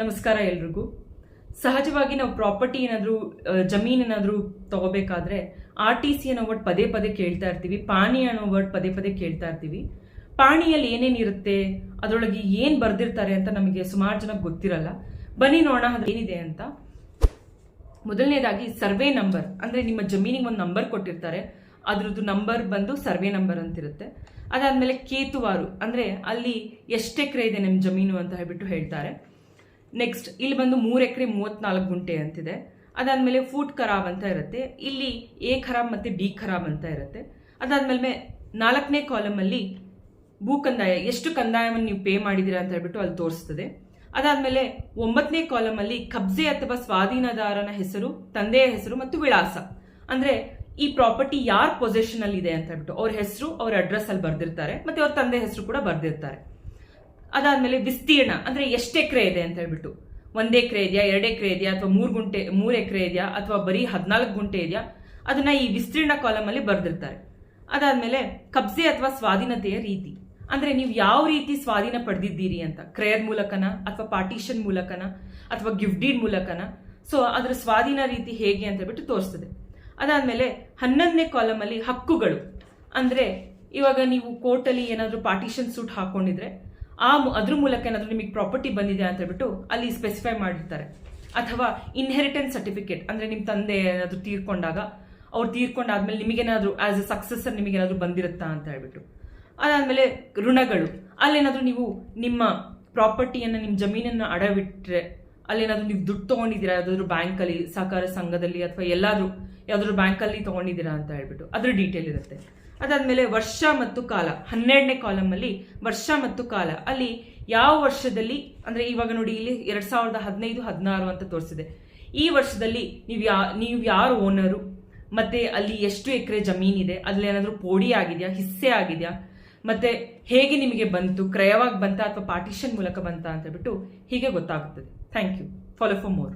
ನಮಸ್ಕಾರ ಎಲ್ರಿಗೂ. ಸಹಜವಾಗಿ ನಾವು ಪ್ರಾಪರ್ಟಿ ಏನಾದರೂ ಜಮೀನೇನಾದರೂ ತಗೋಬೇಕಾದ್ರೆ ಆರ್ ಟಿ ಸಿ ಅನ್ನೋ ವರ್ಡ್ ಪದೇ ಪದೇ ಕೇಳ್ತಾ ಇರ್ತೀವಿ, ಪಾಣಿ ಅನ್ನೋ ವರ್ಡ್ ಪದೇ ಪದೇ ಕೇಳ್ತಾ ಇರ್ತೀವಿ. ಪಾಣಿಯಲ್ಲಿ ಏನೇನಿರುತ್ತೆ ಅದರೊಳಗೆ ಏನು ಬರೆದಿರ್ತಾರೆ ಅಂತ ನಮಗೆ ಸುಮಾರು ಜನ ಗೊತ್ತಿರಲ್ಲ. ಬನ್ನಿ ನೋಡೋಣ ಅದು ಏನಿದೆ ಅಂತ. ಮೊದಲನೇದಾಗಿ ಸರ್ವೆ ನಂಬರ್, ಅಂದರೆ ನಿಮ್ಮ ಜಮೀನಿಗೆ ಒಂದು ನಂಬರ್ ಕೊಟ್ಟಿರ್ತಾರೆ. ಅದರದ್ದು ನಂಬರ್ ಬಂದು ಸರ್ವೆ ನಂಬರ್ ಅಂತಿರುತ್ತೆ. ಅದಾದಮೇಲೆ ಕೇತುವಾರು, ಅಂದರೆ ಅಲ್ಲಿ ಎಷ್ಟು ಎಕರೆ ಇದೆ ನಿಮ್ಮ ಜಮೀನು ಅಂತ ಹೇಳ್ಬಿಟ್ಟು ಹೇಳ್ತಾರೆ. ನೆಕ್ಸ್ಟ್ ಇಲ್ಲಿ ಬಂದು ಮೂರು ಎಕರೆ ಮೂವತ್ನಾಲ್ಕು ಗುಂಟೆ ಅಂತಿದೆ. ಅದಾದಮೇಲೆ ಫೂಟ್ ಖರಾಬ್ ಅಂತ ಇರುತ್ತೆ. ಇಲ್ಲಿ ಎ ಖರಾಬ್ ಮತ್ತೆ ಡಿ ಖರಾಬ್ ಅಂತ ಇರುತ್ತೆ. ಅದಾದ್ಮೇಲೆ ನಾಲ್ಕನೇ ಕಾಲಮಲ್ಲಿ ಭೂ ಕಂದಾಯ, ಎಷ್ಟು ಕಂದಾಯವನ್ನು ನೀವು ಪೇ ಮಾಡಿದ್ದೀರಾ ಅಂತ ಹೇಳ್ಬಿಟ್ಟು ಅಲ್ಲಿ ತೋರಿಸ್ತದೆ. ಅದಾದಮೇಲೆ ಒಂಬತ್ತನೇ ಕಾಲಮ್ ಅಲ್ಲಿ ಕಬ್ಜೆ ಅಥವಾ ಸ್ವಾಧೀನದಾರನ ಹೆಸರು, ತಂದೆಯ ಹೆಸರು ಮತ್ತು ವಿಳಾಸ. ಅಂದ್ರೆ ಈ ಪ್ರಾಪರ್ಟಿ ಯಾರ ಪೊಸೆಷನ್ ಅಲ್ಲಿ ಇದೆ ಅಂತ ಹೇಳ್ಬಿಟ್ಟು ಅವ್ರ ಹೆಸರು, ಅವ್ರ ಅಡ್ರೆಸ್ ಅಲ್ಲಿ ಬರ್ದಿರ್ತಾರೆ, ಮತ್ತೆ ಅವ್ರ ತಂದೆ ಹೆಸರು ಕೂಡ ಬರ್ದಿರ್ತಾರೆ. ಅದಾದ್ಮೇಲೆ ವಿಸ್ತೀರ್ಣ, ಅಂದ್ರೆ ಎಷ್ಟು ಎಕರೆ ಇದೆ ಅಂತ ಹೇಳ್ಬಿಟ್ಟು. ಒಂದ್ ಎಕರೆ ಇದೆಯಾ, ಎರಡು ಎಕರೆ ಇದೆಯಾ, ಅಥವಾ ಮೂರು ಗುಂಟೆ, ಮೂರು ಎಕರೆ ಇದೆಯಾ, ಅಥವಾ ಬರೀ ಹದಿನಾಲ್ಕು ಗುಂಟೆ ಇದೆಯಾ, ಅದನ್ನ ಈ ವಿಸ್ತೀರ್ಣ ಕಾಲಮ್ ಅಲ್ಲಿ ಬರೆದಿರ್ತಾರೆ. ಅದಾದ್ಮೇಲೆ ಕಬ್ಜೆ ಅಥವಾ ಸ್ವಾಧೀನತೆಯ ರೀತಿ. ಅಂದ್ರೆ ನೀವು ಯಾವ ರೀತಿ ಸ್ವಾಧೀನ ಪಡೆದಿದ್ದೀರಿ ಅಂತ. ಕ್ರಯದ ಮೂಲಕನ, ಅಥವಾ ಪಾರ್ಟಿಷನ್ ಮೂಲಕನ, ಅಥವಾ ಗಿಫ್ಟ್ ಮೂಲಕನ. ಸೊ ಅದರ ಸ್ವಾಧೀನ ರೀತಿ ಹೇಗೆ ಅಂತ ಹೇಳ್ಬಿಟ್ಟು ತೋರಿಸ್ತದೆ. ಅದಾದ್ಮೇಲೆ ಹನ್ನೊಂದನೇ ಕಾಲಮ್ ಅಲ್ಲಿ ಹಕ್ಕುಗಳು. ಅಂದ್ರೆ ಇವಾಗ ನೀವು ಕೋರ್ಟಲ್ಲಿ ಏನಾದರೂ ಪಾರ್ಟಿಷನ್ ಸೂಟ್ ಹಾಕೊಂಡಿದ್ರೆ ಆ ಅದ್ರ ಮೂಲಕ ಏನಾದರೂ ನಿಮಗೆ ಪ್ರಾಪರ್ಟಿ ಬಂದಿದೆ ಅಂತ ಹೇಳ್ಬಿಟ್ಟು ಅಲ್ಲಿ ಸ್ಪೆಸಿಫೈ ಮಾಡಿರ್ತಾರೆ. ಅಥವಾ ಇನ್ಹೆರಿಟೆನ್ಸ್ ಸರ್ಟಿಫಿಕೇಟ್ ಅಂದ್ರೆ ನಿಮ್ಮ ತಂದೆ ಏನಾದರೂ ತೀರ್ಕೊಂಡಾಗ, ಅವ್ರು ತೀರ್ಕೊಂಡಾದ್ಮೇಲೆ ನಿಮಗೇನಾದ್ರೂ ಆಸ್ ಎ ಸಕ್ಸೆಸರ್ ನಿಮಗೇನಾದ್ರೂ ಬಂದಿರುತ್ತಾ ಅಂತ ಹೇಳ್ಬಿಟ್ಟು. ಅದಾದ್ಮೇಲೆ ಋಣಗಳು. ಅಲ್ಲೇನಾದ್ರೂ ನೀವು ನಿಮ್ಮ ಪ್ರಾಪರ್ಟಿಯನ್ನು ನಿಮ್ಮ ಜಮೀನನ್ನ ಅಡವಿಟ್ರೆ ಅಲ್ಲೇನಾದ್ರೂ ನೀವು ದುಡ್ಡು ತಗೊಂಡಿದ್ದೀರಾ? ಯಾವ್ದಾದ್ರು ಬ್ಯಾಂಕಲ್ಲಿ ಸಹಕಾರ ಸಂಘದಲ್ಲಿ ಅಥವಾ ಎಲ್ಲಾದರೂ ಯಾವ್ದಾದ್ರು ಬ್ಯಾಂಕಲ್ಲಿ ತೊಗೊಂಡಿದ್ದೀರಾ ಅಂತ ಹೇಳ್ಬಿಟ್ಟು ಅದ್ರ ಡೀಟೇಲ್ ಇರುತ್ತೆ. ಅದಾದಮೇಲೆ ವರ್ಷ ಮತ್ತು ಕಾಲ. ಹನ್ನೆರಡನೇ ಕಾಲಮಲ್ಲಿ ವರ್ಷ ಮತ್ತು ಕಾಲ. ಅಲ್ಲಿ ಯಾವ ವರ್ಷದಲ್ಲಿ, ಅಂದ್ರೆ ಇವಾಗ ನೋಡಿ ಇಲ್ಲಿ ಎರಡ್ ಸಾವಿರದ ಹದಿನೈದು, ಹದಿನಾರು ಅಂತ ತೋರಿಸಿದೆ. ಈ ವರ್ಷದಲ್ಲಿ ನೀವು ಯಾ, ನೀವು ಯಾರು ಓನರು ಮತ್ತೆ ಅಲ್ಲಿ ಎಷ್ಟು ಎಕರೆ ಜಮೀನಿದೆ ಅಲ್ಲಿ ಏನಾದರೂ ಪೋಡಿ ಆಗಿದೆಯಾ? ಹಿಸ್ಸೆ ಆಗಿದೆಯಾ? ಮತ್ತೆ ಹೇಗೆ ನಿಮಗೆ ಬಂತು, ಕ್ರಯವಾಗಿ ಬಂತಾ ಅಥವಾ ಪಾರ್ಟಿಷನ್ ಮೂಲಕ ಬಂತಾ ಅಂತ ಹೇಳ್ಬಿಟ್ಟು ಹೀಗೆ ಗೊತ್ತಾಗುತ್ತದೆ. Thank you follow for more